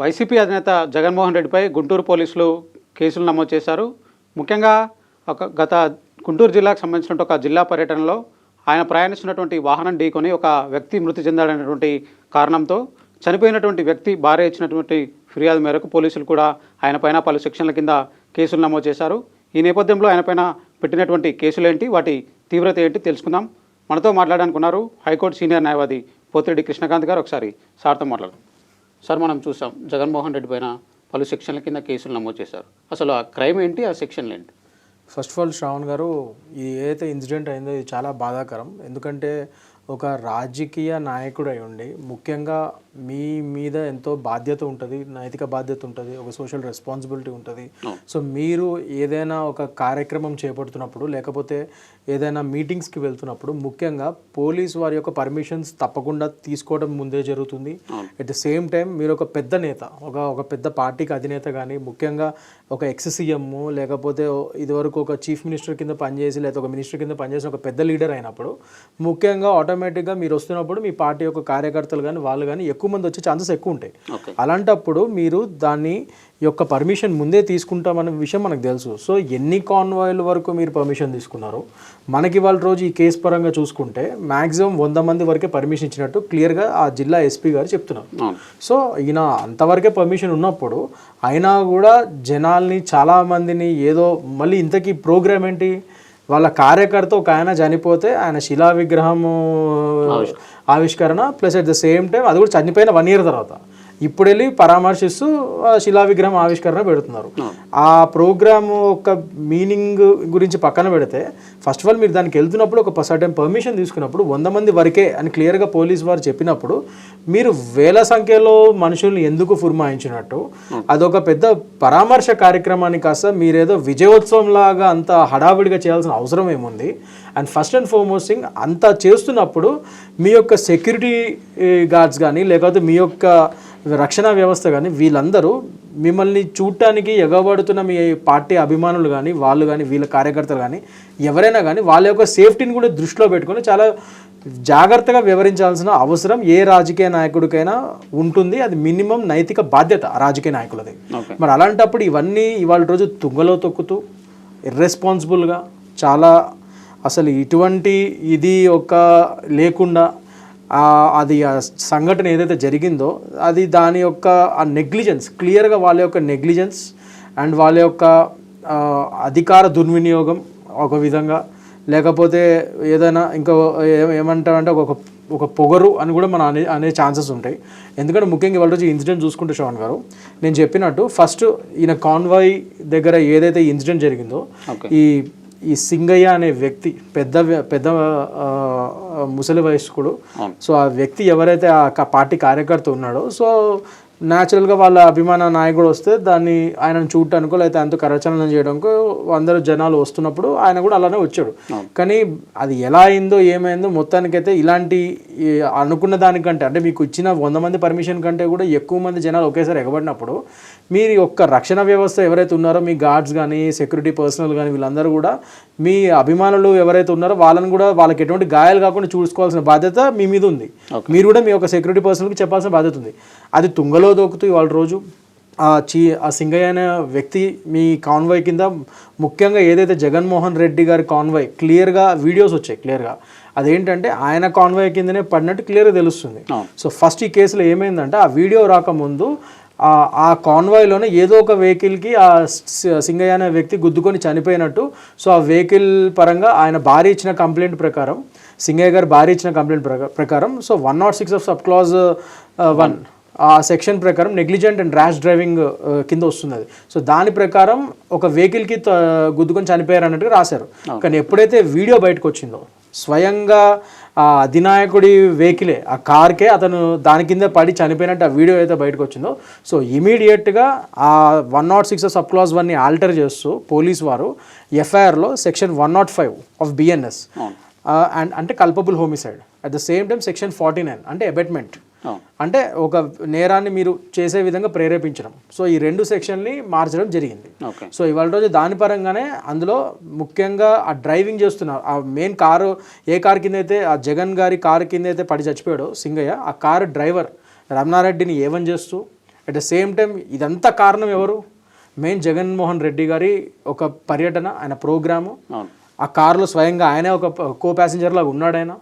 YCP అధినేత జగన్మోహన్ రెడ్డిపై గుంటూరు పోలీసులు కేసులు నమోదు చేశారు. ముఖ్యంగా ఒక గత గుంటూరు జిల్లాకు సంబంధించిన ఒక జిల్లా పర్యటనలో ఆయన ప్రయాణిస్తున్నటువంటి వాహనం ఢీకొని ఒక వ్యక్తి మృతి చెందాడనేటువంటి కారణంతో చనిపోయినటువంటి వ్యక్తి భార్య ఇచ్చినటువంటి ఫిర్యాదు మేరకు పోలీసులు కూడా ఆయన పైన పలు సెక్షన్ల కింద కేసులు నమోదు చేశారు. ఈ నేపథ్యంలో ఆయనపైన పెట్టినటువంటి కేసులేంటి వాటి తీవ్రత ఏంటి? తెలుసుకుందాం. మనతో మాట్లాడడానికి ఉన్నారు హైకోర్టు సీనియర్ న్యాయవాది పోతిరెడ్డి కృష్ణకాంత్ గారు. ఒకసారి సార్తో మాట్లాడదాం. సార్ మనం చూసాం జగన్మోహన్ రెడ్డి పైన పలు సెక్షన్ల కింద కేసులు నమోదు చేశారు. అసలు ఆ క్రైమ్ ఏంటి ఆ సెక్షన్లు ఏంటి? ఫస్ట్ ఆఫ్ ఆల్ శ్రావణ్ గారు ఈ ఏదైతే ఇన్సిడెంట్ అయిందో ఇది చాలా బాధాకరం. ఎందుకంటే ఒక రాజకీయ నాయకుడు అయి ఉండి ముఖ్యంగా మీ మీద ఎంతో బాధ్యత ఉంటుంది నైతిక బాధ్యత ఉంటుంది ఒక సోషల్ రెస్పాన్సిబిలిటీ ఉంటుంది. సో మీరు ఏదైనా ఒక కార్యక్రమం చేపడుతున్నప్పుడు లేకపోతే ఏదైనా మీటింగ్స్కి వెళ్తున్నప్పుడు ముఖ్యంగా పోలీస్ వారి యొక్క పర్మిషన్స్ తప్పకుండా తీసుకోవడం ముందే జరుగుతుంది. అట్ ద సేమ్ టైం మీరు ఒక పెద్ద నేత ఒక ఒక పెద్ద పార్టీకి అధినేత కానీ ముఖ్యంగా ఒక ఎక్స్ సీఎం లేకపోతే ఇదివరకు ఒక చీఫ్ మినిస్టర్ కింద పనిచేసి లేదా ఒక మినిస్టర్ కింద పనిచేసిన ఒక పెద్ద లీడర్ అయినప్పుడు ముఖ్యంగా ఆటోమేటిక్గా మీరు వస్తున్నప్పుడు మీ పార్టీ యొక్క కార్యకర్తలు కానీ వాళ్ళు కానీ ఎక్కువ మంది వచ్చే ఛాన్సెస్ ఎక్కువ ఉంటాయి. అలాంటప్పుడు మీరు దాన్ని యొక్క పర్మిషన్ ముందే తీసుకుంటామన్న విషయం మనకు తెలుసు. సో ఎన్ని కాన్వాయిల వరకు మీరు పర్మిషన్ తీసుకున్నారు మనకి వాళ్ళ రోజు ఈ కేసు పరంగా చూసుకుంటే మ్యాక్సిమం వంద మంది వరకే పర్మిషన్ ఇచ్చినట్టు క్లియర్గా ఆ జిల్లా ఎస్పీ గారు చెప్తున్నారు. సో ఈయన అంతవరకే పర్మిషన్ ఉన్నప్పుడు అయినా కూడా జనాల్ని చాలామందిని ఏదో మళ్ళీ ఇంతకీ ప్రోగ్రామ్ ఏంటి? వాళ్ళ కార్యకర్త ఒక ఆయన చనిపోతే ఆయన శిలా విగ్రహము ఆవిష్కరణ plus at the same time అది కూడా చనిపోయిన వన్ ఇయర్ తర్వాత. ఇప్పుడు వెళ్ళి పరామర్శిస్తూ శిలా విగ్రహం ఆవిష్కరణ పెడుతున్నారు. ఆ ప్రోగ్రామ్ ఒక మీనింగ్ గురించి పక్కన పెడితే ఫస్ట్ ఆఫ్ ఆల్ మీరు దానికి వెళ్తున్నప్పుడు ఒక సర్టెన్ పర్మిషన్ తీసుకున్నప్పుడు వంద మంది వరకే అని క్లియర్గా పోలీస్ వారు చెప్పినప్పుడు మీరు వేల సంఖ్యలో మనుషుల్ని ఎందుకు ఫుర్మాయించినట్టు? అదొక పెద్ద పరామర్శ కార్యక్రమాన్ని కాస్త మీరేదో విజయోత్సవం లాగా అంత హడావిడిగా చేయాల్సిన అవసరం ఏముంది? And first and foremost thing అంత చేస్తున్నప్పుడు మీ యొక్క సెక్యూరిటీ గార్డ్స్ కానీ లేకపోతే మీ యొక్క రక్షణ వ్యవస్థ కానీ వీళ్ళందరూ మిమ్మల్ని చూడటానికి ఎగబడుతున్న మీ పార్టీ అభిమానులు కానీ వాళ్ళు కానీ వీళ్ళ కార్యకర్తలు కానీ ఎవరైనా కానీ వాళ్ళ యొక్క సేఫ్టీని కూడా దృష్టిలో పెట్టుకొని చాలా జాగ్రత్తగా వివరించాల్సిన అవసరం ఏ రాజకీయ నాయకుడికైనా ఉంటుంది. అది మినిమం నైతిక బాధ్యత రాజకీయ నాయకులది. మరి అలాంటప్పుడు ఇవన్నీ ఇవాళ రోజు తుంగలో తొక్కుతూ ఇర్రెస్పాన్సిబుల్గా చాలా అసలు ఇటువంటి ఇది ఒక లేకుండా అది ఆ సంఘటన ఏదైతే జరిగిందో అది దాని యొక్క ఆ నెగ్లిజెన్స్ క్లియర్గా వాళ్ళ యొక్క నెగ్లిజెన్స్ అండ్ వాళ్ళ యొక్క అధికార దుర్వినియోగం ఒక విధంగా. లేకపోతే ఏదైనా ఇంకా ఏమంటామంటే ఒక ఒక పొగరు అని కూడా మనం అనే అనే ఛాన్సెస్ ఉంటాయి. ఎందుకంటే ముఖ్యంగా ఇవాళ రోజు ఇన్సిడెంట్ చూసుకుంటే శ్రవణ్ గారు నేను చెప్పినట్టు ఫస్ట్ ఈయన కాన్వాయ్ దగ్గర ఏదైతే ఇన్సిడెంట్ జరిగిందో ఈ ఈ సింగయ్య అనే వ్యక్తి పెద్ద పెద్ద ముసలి వయస్కుడు. సో ఆ వ్యక్తి ఎవరైతే ఆ పార్టీ కార్యకర్త ఉన్నాడో సో న్యాచురల్గా వాళ్ళ అభిమాన నాయకుడు వస్తే దాన్ని ఆయనను చూడటానికో లేకపోతే ఆయనతో కరచలనం చేయడానికో అందరూ జనాలు వస్తున్నప్పుడు ఆయన కూడా అలానే వచ్చాడు. కానీ అది ఎలా అయిందో ఏమైందో మొత్తానికైతే ఇలాంటి అనుకున్న దానికంటే అంటే మీకు ఇచ్చిన వంద మంది పర్మిషన్ కంటే కూడా ఎక్కువ మంది జనాలు ఒకేసారి ఎగబడినప్పుడు మీరు యొక్క రక్షణ వ్యవస్థ ఎవరైతే ఉన్నారో మీ గార్డ్స్ కానీ సెక్యూరిటీ పర్సనల్ కానీ వీళ్ళందరూ కూడా మీ అభిమానులు ఎవరైతే ఉన్నారో వాళ్ళని కూడా వాళ్ళకి ఎటువంటి గాయాలు కాకుండా చూసుకోవాల్సిన బాధ్యత మీ మీద ఉంది. మీరు కూడా మీ యొక్క సెక్యూరిటీ పర్సనల్కి చెప్పాల్సిన బాధ్యత ఉంది. అది తుంగలో దొక్కుతూ ఇవాళ రోజు ఆ చీ ఆ సింగయ్య అనే వ్యక్తి మీ కాన్వాయ్ కింద ముఖ్యంగా ఏదైతే జగన్మోహన్ రెడ్డి గారి కాన్వాయ్ క్లియర్గా వీడియోస్ వచ్చాయి క్లియర్గా. అదేంటంటి ఆయన కాన్వాయ్ కిందనే పడినట్టు క్లియర్గా తెలుస్తుంది. సో ఫస్ట్ ఈ కేసులో ఏమైందంటే ఆ వీడియో రాకముందు ఆ- కాన్వాయ్లోనే ఏదో ఒక వెహికల్కి ఆ సింగయ్య అనే వ్యక్తి గుద్దుకొని చనిపోయినట్టు. సో ఆ వెహికల్ పరంగా ఆయన భార్య ఇచ్చిన కంప్లైంట్ ప్రకారం సింగయ్య గారు భార్య ఇచ్చిన కంప్లైంట్ ప్రకా- ప్రకారం so one nought six of sub clause one. ఆ సెక్షన్ ప్రకారం నెగ్లిజెంట్ అండ్ ర్యాష్ డ్రైవింగ్ కింద వస్తుంది అది సో దాని ప్రకారం ఒక వెహికల్కి గుద్దుకొని చనిపోయారు అన్నట్టుగా రాశారు. కానీ ఎప్పుడైతే వీడియో బయటకు వచ్చిందో స్వయంగా ఆ అధినాయకుడి వెహికలే ఆ కార్కే అతను దాని కింద పడి చనిపోయినట్టు ఆ వీడియో అయితే బయటకు వచ్చిందో సో ఇమీడియట్గా ఆ one not six sub clause వన్ని ఆల్టర్ చేస్తూ పోలీస్ వారు ఎఫ్ఐఆర్లో section one not five of BNS and అంటే culpable homicide. At the same time section forty nine అంటే అబెట్మెంట్. అంటే ఒక నేరాన్ని మీరు చేసే విధంగా ప్రేరేపించడం. సో ఈ రెండు సెక్షన్ని మార్చడం జరిగింది. ఓకే. సో ఇవాళ రోజు దాని పరంగానే అందులో ముఖ్యంగా ఆ డ్రైవింగ్ చేస్తున్నారు. ఆ మెయిన్ కారు ఏ కారు కింద అయితే ఆ జగన్ గారి కారు కింద అయితే పడి చచ్చిపోయాడో సింగయ్య ఆ కారు డ్రైవర్ రమణారెడ్డిని ఏవన్ చేస్తూ అట్ ద సేమ్ టైం ఇదంతా కారణం ఎవరు? మెయిన్ జగన్మోహన్ రెడ్డి గారి ఒక పర్యటన ఆయన ప్రోగ్రాము. ఆ కారులో స్వయంగా ఆయనే ఒక కో ప్యాసింజర్ లాగా ఉన్నాడు ఆయన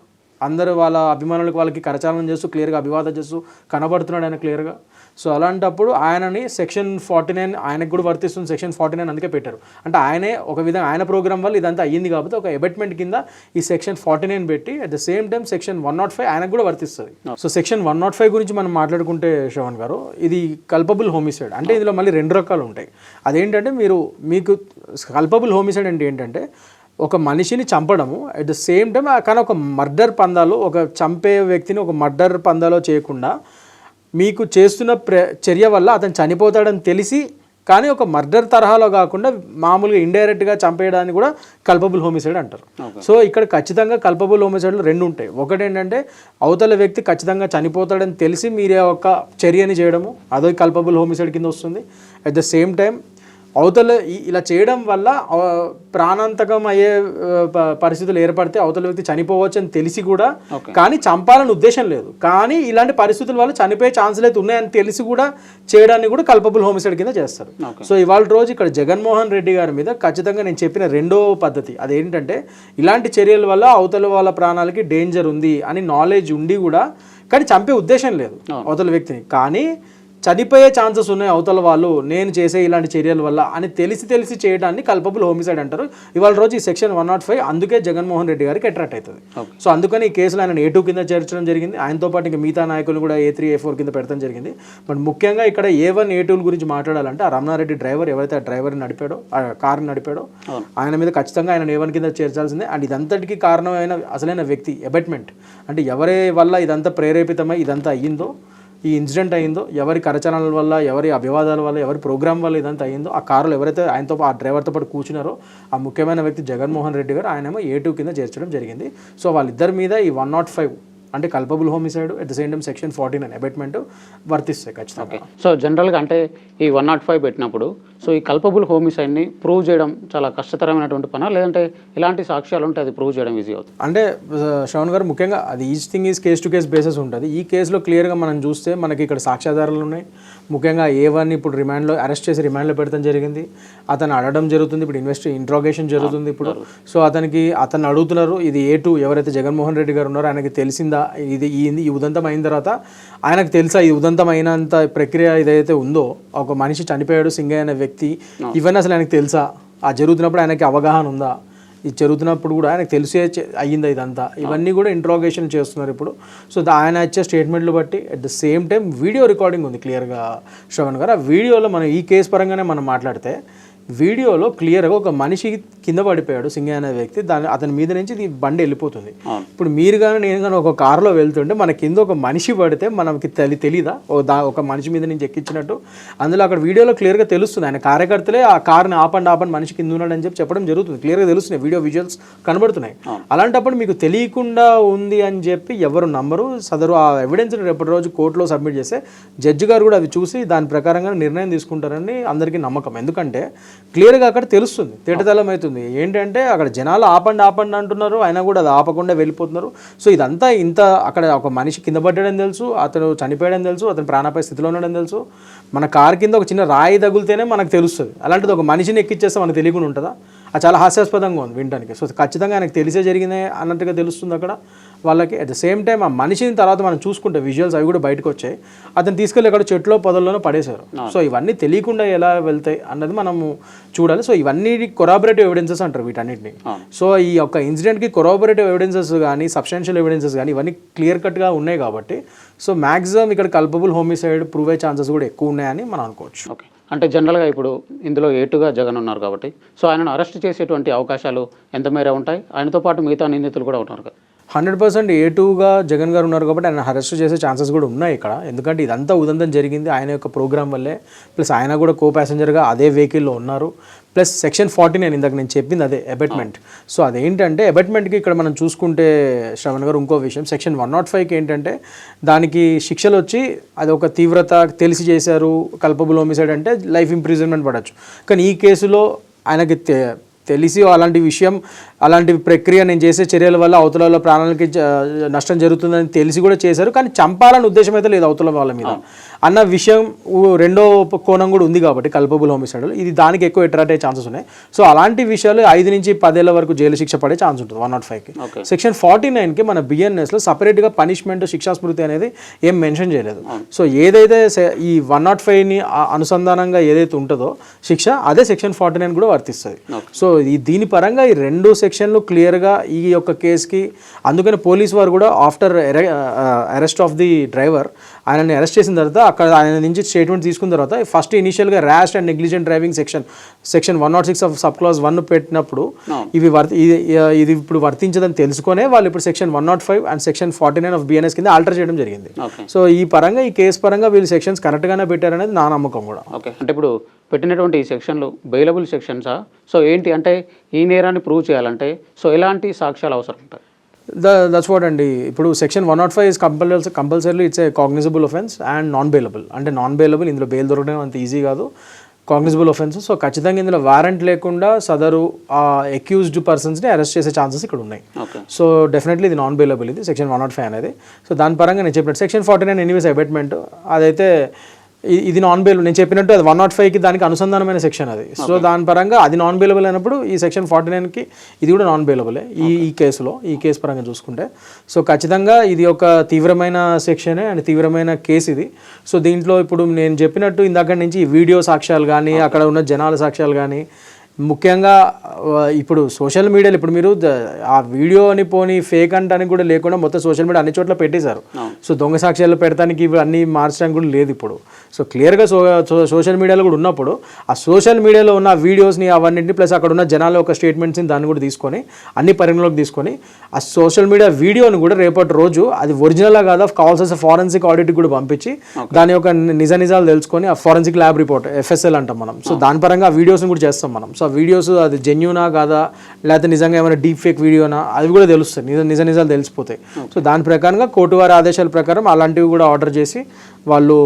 అందరూ వాళ్ళ అభిమానులకు వాళ్ళకి కరచాలనం చేస్తూ క్లియర్గా అభివాదం చేస్తూ కనబడుతున్నాడు ఆయన క్లియర్గా సో అలాంటప్పుడు ఆయనని సెక్షన్ ఫార్టీ నైన్ ఆయనకు కూడా వర్తిస్తుంది సెక్షన్ ఫార్టీ నైన్ అందుకే పెట్టారు. అంటే ఆయనే ఒక విధంగా ఆయన ప్రోగ్రామ్ వల్ల ఇదంతా అయ్యింది కాబట్టి ఒక ఎబెట్మెంట్ కింద ఈ సెక్షన్ ఫార్టీ నైన్ పెట్టి at the same time section one not five ఆయనకు కూడా వర్తిస్తుంది. So section one not five గురించి మనం మాట్లాడుకుంటే శ్రవణ్ గారు ఇది కల్పబుల్ హోమిసైడ్ అంటే ఇందులో మళ్ళీ రెండు రకాలు ఉంటాయి. అదేంటంటే మీరు మీకు కల్పబుల్ హోమిసైడ్ అంటే ఏంటంటే ఒక మనిషిని చంపడము అట్ ద సేమ్ టైం కానీ ఒక మర్డర్ పందాలో ఒక చంపే వ్యక్తిని ఒక మర్డర్ పందాలో చేయకుండా మీకు చేస్తున్న ప్ర చర్య వల్ల అతను చనిపోతాడని తెలిసి కానీ ఒక మర్డర్ తరహాలో కాకుండా మామూలుగా ఇండైరెక్ట్గా చంపేయడానికి కూడా కల్పబుల్ హోమిసైడ్ అంటారు. సో ఇక్కడ ఖచ్చితంగా కల్పబుల్ హోమిసైడ్లు రెండు ఉంటాయి. ఒకటి ఏంటంటే అవతల వ్యక్తి ఖచ్చితంగా చనిపోతాడని తెలిసి మీరే ఒక చర్యని చేయడము అదో కల్పబుల్ హోమిసైడ్ కింద వస్తుంది. అట్ ద సేమ్ టైం అవతల ఇలా చేయడం వల్ల ప్రాణాంతకం అయ్యే పరిస్థితులు ఏర్పడితే అవతల వ్యక్తి చనిపోవచ్చు అని తెలిసి కూడా కానీ చంపాలని ఉద్దేశం లేదు. కానీ ఇలాంటి పరిస్థితుల వల్ల చనిపోయే ఛాన్సులు అయితే ఉన్నాయని తెలిసి కూడా చేయడాన్ని కూడా కల్పబుల్ హోమిసైడ్ కింద చేస్తారు. సో ఇవాళ రోజు ఇక్కడ జగన్మోహన్ రెడ్డి గారి మీద ఖచ్చితంగా నేను చెప్పిన రెండో పద్ధతి. అదేంటంటే ఇలాంటి చర్యల వల్ల అవతల వాళ్ళ ప్రాణాలకి డేంజర్ ఉంది అని నాలెడ్జ్ ఉండి కూడా కానీ చంపే ఉద్దేశం లేదు అవతల వ్యక్తిని. కానీ చనిపోయే ఛాన్సెస్ ఉన్నాయి అవతల వాళ్ళు నేను చేసే ఇలాంటి చర్యల వల్ల అని తెలిసి తెలిసి చేయడాన్ని కల్పబుల్ హోమిసైడ్ అంటారు. ఇవాళ రోజు ఈ సెక్షన్ వన్ నాట్ ఫైవ్ అందుకే జగన్మోహన్ రెడ్డి గారికి అట్రాక్ట్ అవుతుంది. సో అందుకని ఈ కేసులో ఆయన ఏ టూ కింద చేర్చడం జరిగింది. ఆయనతో పాటు ఇంకా మిగతా నాయకులు కూడా ఏ త్రీ ఏ ఫోర్ కింద పెడతాం జరిగింది. బట్ ముఖ్యంగా ఇక్కడ ఏ వన్ ఏ టూ గురించి మాట్లాడాలంటే ఆ రమణారెడ్డి డ్రైవర్ ఎవరైతే ఆ డ్రైవర్ని నడిపాడో ఆ కారుని నడిపాడో ఆయన మీద ఖచ్చితంగా ఆయన ఏ వన్ కింద చేర్చాల్సిందే. అండ్ ఇదంతటికి కారణమైన అసలైన వ్యక్తి ఎబెట్మెంట్ అంటే ఎవరి వల్ల ఇదంతా ప్రేరేపితమై ఇదంతా అయ్యిందో ఈ ఇన్సిడెంట్ అయిందో ఎవరి కరచనాల వల్ల ఎవరి అభివాదాల వల్ల ఎవరి ప్రోగ్రామ్ వల్ల ఇదంతా అయిందో ఆ కారులో ఎవరైతే ఆయనతో ఆ డ్రైవర్తో పాటు కూర్చున్నారో ఆ ముఖ్యమైన వ్యక్తి జగన్మోహన్ రెడ్డి గారు ఆయనేమో ఏ టూ కింద చేర్చడం జరిగింది. సో వాళ్ళిద్దరి మీద ఈ వన్ నాట్ ఫైవ్ అంటే culpable homicide at the same time section forty nine abetment వర్తిస్తాయి ఖచ్చితంగా. సో జనరల్గా అంటే ఈ వన్ నాట్ ఫైవ్ పెట్టినప్పుడు సో ఈ కల్పబుల్ హోమిసైడ్ని ప్రూవ్ చేయడం చాలా కష్టతరమైనటువంటి పనా? లేదంటే ఇలాంటి సాక్ష్యాలు ఉంటే అది ప్రూవ్ చేయడం ఈజీ అవుతుంది? అంటే శ్రవణ్ గారు ముఖ్యంగా అది each thing is case to case bases ఉంటుంది. ఈ కేసులో క్లియర్గా మనం చూస్తే మనకి ఇక్కడ సాక్ష్యాధారాలు ఉన్నాయి. ముఖ్యంగా ఏ వన్ ఇప్పుడు రిమాండ్లో అరెస్ట్ చేసి రిమాండ్లో పెడతాం జరిగింది. అతను అడగడం జరుగుతుంది. ఇప్పుడు ఇన్వెస్ట్ ఇంట్రాగేషన్ జరుగుతుంది ఇప్పుడు. సో అతనికి అతను అడుగుతున్నారు ఇది ఏ టూ ఎవరైతే జగన్మోహన్ రెడ్డి గారు ఉన్నారో ఆయనకి తెలిసిందా? ఇది ఈ ఉదంతం అయిన తర్వాత ఆయనకు తెలుసా ఈ ఉదంతం అయినంత ప్రక్రియ ఏదైతే ఉందో? ఒక మనిషి చనిపోయాడు సింగయ్య అనే వ్యక్తి. ఇవన్నీ అసలు ఆయనకు తెలుసా? ఆ జరుగుతున్నప్పుడు ఆయనకి అవగాహన ఉందా? ఇది జరుగుతున్నప్పుడు కూడా ఆయనకు తెలిసే అయ్యిందా ఇదంతా? ఇవన్నీ కూడా ఇంట్రాగేషన్ చేస్తున్నారు ఇప్పుడు. సో దా- ఆయన ఇచ్చే స్టేట్మెంట్లు బట్టి at the same time video recording ఉంది క్లియర్గా శ్రవణ్ గారు ఆ వీడియోలో మనం ఈ కేసు పరంగానే మనం మాట్లాడితే వీడియోలో క్లియర్గా ఒక మనిషి కింద పడిపోయాడు సింగయ్య అనే వ్యక్తి. దాని అతని మీద నుంచి ఇది బండి వెళ్ళిపోతుంది. ఇప్పుడు మీరు కానీ నేను కానీ ఒక కారులో వెళ్తుంటే మన కింద ఒక మనిషి పడితే మనకి తెలి తెలీదా? దా ఒక మనిషి మీద నుంచి ఎక్కించినట్టు. అందులో అక్కడ వీడియోలో క్లియర్గా తెలుస్తుంది. ఆయన కార్యకర్తలే ఆ కార్ని ఆపండి ఆపండి మనిషి కింద ఉన్నాడు అని చెప్పి చెప్పడం జరుగుతుంది. క్లియర్గా తెలుస్తున్నాయి. వీడియో విజువల్స్ కనబడుతున్నాయి. అలాంటప్పుడు మీకు తెలియకుండా ఉంది అని చెప్పి ఎవరు నమ్మరు. సదరు ఆ ఎవిడెన్స్ రేపటి రోజు కోర్టులో సబ్మిట్ చేస్తే జడ్జి గారు కూడా అది చూసి దాని ప్రకారంగా నిర్ణయం తీసుకుంటారని అందరికీ నమ్మకం. ఎందుకంటే క్లియర్గా అక్కడ తెలుస్తుంది తేటతలం అవుతుంది ఏంటంటే అక్కడ జనాలు ఆపండి ఆపండి అంటున్నారు అయినా కూడా అది ఆపకుండా వెళ్ళిపోతున్నారు. సో ఇదంతా ఇంత అక్కడ ఒక మనిషి కింద పడ్డాడని తెలుసు అతను చనిపోయాడని తెలుసు అతను ప్రాణాపాయ స్థితిలో ఉన్నాడని తెలుసు. మన కార్ కింద ఒక చిన్న రాయి తగిలితేనే మనకు తెలుస్తుంది. అలాంటిది ఒక మనిషిని ఎక్కిచ్చేస్తే మనకు తెలియకుండా ఉంటుందా? అది చాలా హాస్యాస్పదంగా ఉంది వినడానికి సో ఖచ్చితంగా ఆయనకు తెలిసే జరిగిందే అన్నట్టుగా తెలుస్తుంది అక్కడ వాళ్ళకి. అట్ ద సేమ్ టైం ఆ మనిషిని తర్వాత మనం చూసుకుంటే విజువల్స్ అవి కూడా బయటకు వచ్చాయి. అతను తీసుకెళ్ళి అక్కడ చెట్లో పొదల్లోనూ పడేశారు. సో ఇవన్నీ తెలియకుండా ఎలా వెళ్తాయి అన్నది మనము చూడాలి. సో ఇవన్నీ కొరాబరేటివ్ ఎవిడెన్సెస్ అంటారు వీటన్నిటిని. సో ఈ యొక్క ఇన్సిడెంట్కి కొరాబరేటివ్ ఎవిడెన్సెస్ కానీ సబ్స్టాన్షియల్ ఎవిడెన్సెస్ కానీ ఇవన్నీ క్లియర్ కట్గా ఉన్నాయి కాబట్టి సో మ్యాక్సిమం ఇక్కడ కల్పబుల్ హోమిసైడ్ ప్రూవ్ అయ్యే ఛాన్సెస్ కూడా ఎక్కువ ఉన్నాయని మనం అనుకోవచ్చు. ఓకే అంటే జనరల్గా ఇప్పుడు ఇందులో ఏటుగా జగన్ ఉన్నారు కాబట్టి. సో ఆయనను అరెస్ట్ చేసేటువంటి అవకాశాలు ఎంత మేర ఉంటాయి? ఆయనతో పాటు మిగతా నిందితులు కూడా ఉన్నారు. కదా హండ్రెడ్ పర్సెంట్ ఏ టూగా జగన్ గారు ఉన్నారు కాబట్టి ఆయన అరెస్ట్ చేసే ఛాన్సెస్ కూడా ఉన్నాయి ఇక్కడ. ఎందుకంటే ఇదంతా ఉదంతం జరిగింది. ఆయన యొక్క ప్రోగ్రామ్ వల్లే. ప్లస్ ఆయన కూడా కో ప్యాసింజర్గా అదే వెహికల్లో ఉన్నారు. ప్లస్ సెక్షన్ ఫార్టీ నైన్ ఇందాక నేను చెప్పింది అదే అబెట్మెంట్ సో అదేంటంటే అబెట్మెంట్కి ఇక్కడ మనం చూసుకుంటే శ్రవణ్ గారు ఇంకో విషయం. సెక్షన్ వన్ నాట్ ఫైవ్కి ఏంటంటే దానికి శిక్షలు వచ్చి అది ఒక తీవ్రత తెలిసి చేశారు. కల్పబుల్ హోమిసైడ్ అంటే లైఫ్ ఇంప్రిజన్మెంట్ పడవచ్చు కానీ ఈ కేసులో ఆయనకి తెలిసి అలాంటి విషయం అలాంటి ప్రక్రియ నేను చేసే చర్యల వల్ల అవతల వాళ్ళ ప్రాణాలకి నష్టం జరుగుతుందని తెలిసి కూడా చేశారు. కానీ చంపాలని ఉద్దేశం అయితే లేదు అవతల వాళ్ళ మీద. అన్న విషయం రెండో కోణం కూడా ఉంది కాబట్టి కల్పబుల్ హోమిసైడ్ ఇది దానికి ఎక్కువ అట్రాక్ట్ అయ్యే ఛాన్సెస్ ఉన్నాయి. సో అలాంటి విషయాలు ఐదు నుంచి పదేళ్ళ వరకు జైలు శిక్ష పడే ఛాన్స్ ఉంటుంది వన్ నాట్ ఫైవ్కి సెక్షన్ ఫార్టీ నైన్కి మన బిఎన్ఎస్లో సపరేట్గా పనిష్మెంట్ శిక్షా స్మృతి అనేది ఏం మెన్షన్ చేయలేదు. సో ఏదైతే ఈ వన్ నాట్ ఫైవ్ని అనుసంధానంగా ఏదైతే ఉంటుందో శిక్ష అదే సెక్షన్ ఫార్టీ నైన్ కూడా వర్తిస్తుంది. సో ఈ దీని పరంగా ఈ రెండు సెక్షన్లు క్లియర్గా ఈ యొక్క కేసుకి అందుకని పోలీస్ వారు కూడా after arrest of the driver ఆయనని అరెస్ట్ చేసిన తర్వాత అక్కడ ఆయన నుంచి స్టేట్మెంట్ తీసుకున్న తర్వాత ఫస్ట్ ఇనిషియల్గా rash and negligent driving section section one not six of sub clause one పెట్టినప్పుడు. ఇవి వర్తి ఇది- ఇప్పుడు వర్తించదని తెలుసుకొనే వాళ్ళు ఇప్పుడు section one not five and section forty nine of BNS కింద ఆల్టర్ చేయడం జరిగింది. సో ఈ పరంగా ఈ కేసు పరంగా వీళ్ళు సెక్షన్స్ కరెక్ట్గానే పెట్టారనేది నా నమ్మకం కూడా. ఓకే అంటే ఇప్పుడు పెట్టినటువంటి ఈ సెక్షన్లు బెయిలబుల్ సెక్షన్సా సో ఏంటి? అంటే ఈ నేరాన్ని ప్రూవ్ చేయాలంటే సో ఎలాంటి సాక్ష్యాలు అవసరం ఉంటాయి? ద దట్స్ వాట్ అండి. ఇప్పుడు section one not five is compulsory compulsory it's a cognizable offence and non bailable అంటే నాన్ బెయిలబుల్ ఇందులో బెయిల్ దొరకడం అంత ఈజీ కాదు. కాగ్నిజబుల్ ఒఫెన్స్ సో ఖచ్చితంగా ఇందులో వారెంట్ లేకుండా సదరు అక్యూజ్డ్ పర్సన్స్ని అరెస్ట్ చేసే ఛాన్సెస్ ఇక్కడ ఉన్నాయి. సో డెఫినెట్లీ ఇది నాన్ బెయిలబుల్ ఇది సెక్షన్ వన్ నాట్ ఫైవ్ అనేది. సో దాని పరంగా నేను చెప్పినట్టు section forty nine anyways abetment. అదైతే ఇది నాన్ బెయిల్ నేను చెప్పినట్టు అది వన్ నాట్ ఫైవ్కి దానికి అనుసంధానమైన సెక్షన్ అది. సో దాని పరంగా అది నాన్ బెయిలబుల్ అయినప్పుడు ఈ సెక్షన్ ఫార్టీ నైన్కి ఇది కూడా నాన్ బెయిలబులే ఈ ఈ కేసులో ఈ కేసు పరంగా చూసుకుంటే. సో ఖచ్చితంగా ఇది ఒక తీవ్రమైన సెక్షనే అండ్ తీవ్రమైన కేసు ఇది. సో దీంట్లో ఇప్పుడు నేను చెప్పినట్టు ఇందాక నుంచి వీడియో సాక్ష్యాలు కానీ అక్కడ ఉన్న జనాల సాక్ష్యాలు కానీ ముఖ్యంగా ఇప్పుడు సోషల్ మీడియాలో ఇప్పుడు మీరు ఆ వీడియోని పోని ఫేక్ అంటానికి కూడా లేకుండా మొత్తం సోషల్ మీడియా అన్ని చోట్ల పెట్టేశారు. సో దొంగ సాక్ష్యాలు పెడతానికి ఇవి అన్ని మార్చడానికి కూడా లేదు ఇప్పుడు. సో క్లియర్గా సో సోషల్ మీడియాలో కూడా ఉన్నప్పుడు ఆ సోషల్ మీడియాలో ఉన్న వీడియోస్ని అవన్నింటిని ప్లస్ అక్కడ ఉన్న జనాల యొక్క స్టేట్మెంట్స్ని దాన్ని కూడా తీసుకొని అన్ని పరిగణలోకి తీసుకొని ఆ సోషల్ మీడియా వీడియోని కూడా రేపటి రోజు అది ఒరిజినలా కాదా కావాల్సిన ఫారెన్సిక్ ఆడిట్ కూడా పంపించి దాని యొక్క నిజ నిజాలు తెలుసుకొని ఆ ఫారెన్సిక్ ల్యాబ్ రిపోర్ట్ ఎఫ్ఎస్ఎల్ అంటాం మనం. సో దాని పరంగా ఆ వీడియోస్ని కూడా చేస్తాం మనం. సో వీడియోస్ అది జెన్యునా కాదా? లేకపోతే నిజంగా ఏమైనా డీప్ ఫేక్ వీడియోనా? అది కూడా తెలుస్తుంది నిజ నిజ నిజాలు తెలిసిపోతాయి. సో దాని ప్రకారంగా కోర్టు వారి ఆదేశాల ప్రకారం అలాంటివి కూడా ఆర్డర్ చేసి వాళ్ళు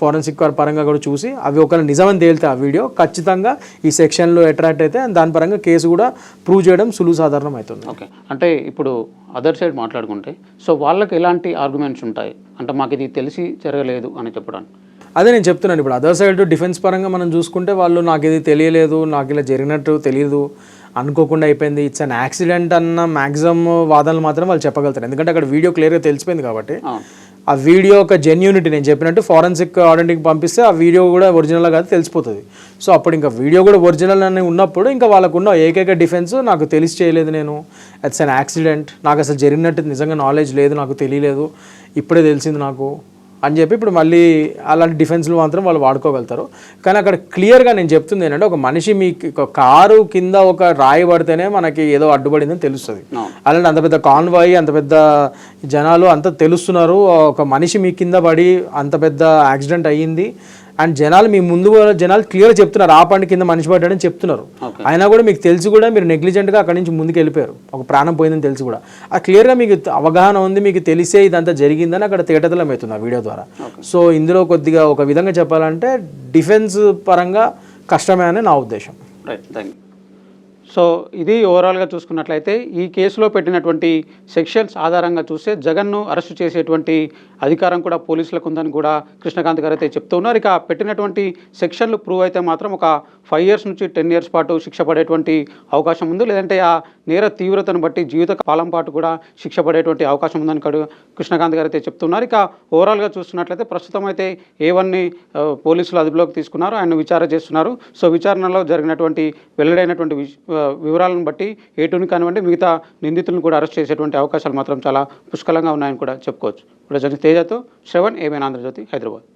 ఫారెన్సిక్ పరంగా కూడా చూసి అవి ఒకవేళ నిజమని తేలితే ఆ వీడియో ఖచ్చితంగా ఈ సెక్షన్లో అట్రాక్ట్ అయితే దాని పరంగా కేసు కూడా ప్రూవ్ చేయడం సులువు సాధారణం అవుతుంది. ఓకే. అంటే ఇప్పుడు అదర్ సైడ్ మాట్లాడుకుంటే సో వాళ్ళకి ఎలాంటి ఆర్గ్యుమెంట్స్ ఉంటాయి? అంటే మాకు ఇది తెలిసి జరగలేదు అని చెప్పడానికి. అదే నేను చెప్తున్నాను. ఇప్పుడు అదర్ సైడ్ డిఫెన్స్ పరంగా మనం చూసుకుంటే వాళ్ళు నాకు ఇది తెలియలేదు నాకు ఇలా జరిగినట్టు తెలియదు అనుకోకుండా అయిపోయింది. ఇట్స్ అన్ యాక్సిడెంట్ అన్న మ్యాక్సిమం వాదనలు మాత్రం వాళ్ళు చెప్పగలుగుతారు. ఎందుకంటే అక్కడ వీడియో క్లియర్గా తెలిసిపోయింది కాబట్టి. ఆ. వీడియో యొక్క జెన్యూనిటీ నేను చెప్పినట్టు ఫారెన్సిక్ ఆడిటింగ్కి పంపిస్తే ఆ వీడియో కూడా ఒరిజినల్ కాదు తెలిసిపోతుంది. సో అప్పుడు ఇంకా వీడియో కూడా ఒరిజినల్ అని ఉన్నప్పుడు ఇంకా వాళ్ళకు ఉన్న ఏకైక డిఫెన్స్ నాకు తెలిసి చేయలేదు నేను. ఇట్స్ అన్ యాక్సిడెంట్ నాకు అసలు జరిగినట్టు నిజంగా నాలెడ్జ్ లేదు నాకు తెలియలేదు. ఇప్పుడే తెలిసింది నాకు. అని చెప్పి ఇప్పుడు మళ్ళీ అలాంటి డిఫెన్స్లు మాత్రం వాళ్ళు వాడుకోగలుగుతారు. కానీ అక్కడ క్లియర్గా నేను చెప్తుంది ఏంటంటే ఒక మనిషి మీ ఒక కారు కింద ఒక రాయి పడితేనే మనకి ఏదో అడ్డుపడిందని తెలుస్తుంది. అలాంటి అంత పెద్ద కాన్వాయ్ అంత పెద్ద జనాలు అంతా తెలుస్తున్నారు. ఒక మనిషి మీ కింద పడి అంత పెద్ద యాక్సిడెంట్ అయ్యింది. అండ్ జనాలు మీ ముందు జనాలు క్లియర్ చెప్తున్నారు ఆ పండి కింద మనిషి పడ్డాడని చెప్తున్నారు. అయినా కూడా మీకు తెలిసి కూడా మీరు నెగ్లిజెంట్గా అక్కడి నుంచి ముందుకు వెళ్ళిపోయారు. ఒక ప్రాణం పోయిందని తెలిసి కూడా. ఆ క్లియర్గా మీకు అవగాహన ఉంది మీకు తెలిసే ఇదంతా జరిగిందని అక్కడ తేటతలం అవుతుంది ఆ వీడియో ద్వారా. సో ఇందులో కొద్దిగా ఒక విధంగా చెప్పాలంటే డిఫెన్స్ పరంగా కష్టమే అని నా ఉద్దేశం. రైట్ థ్యాంక్ యూ సో ఇది ఓవరాల్గా చూసుకున్నట్లయితే ఈ కేసులో పెట్టినటువంటి సెక్షన్స్ ఆధారంగా చూస్తే జగన్ను అరెస్టు చేసేటువంటి అధికారం కూడా పోలీసులకు ఉందని కూడా కృష్ణకాంత్ గారు అయితే చెప్తూ ఉన్నారు ఇక పెట్టినటువంటి సెక్షన్లు ప్రూవ్ అయితే మాత్రం ఒక ఫైవ్ ఇయర్స్ నుంచి టెన్ ఇయర్స్ పాటు శిక్ష పడేటువంటి అవకాశం ఉంది. లేదంటే ఆ నేర తీవ్రతను బట్టి జీవిత కాలం పాటు కూడా శిక్ష పడేటువంటి అవకాశం ఉందని కడు కృష్ణకాంత్ గారు అయితే చెప్తున్నారు. ఇక ఓవరాల్గా చూస్తున్నట్లయితే ప్రస్తుతం అయితే ఏవన్నీ పోలీసులు అదుపులోకి తీసుకున్నారు. ఆయన విచారణ చేస్తున్నారు. సో విచారణలో జరిగినటువంటి వెల్లడైనటువంటి వివరాలను బట్టి ఏటుని కానివ్వండి మిగతా నిందితులను కూడా అరెస్ట్ చేసేటువంటి అవకాశాలు మాత్రం చాలా పుష్కలంగా ఉన్నాయని కూడా చెప్పుకోవచ్చు. ఇప్పుడు తేజతో శ్రవణ్ ఏమైనా ఆంధ్రజ్యోతి హైదరాబాద్.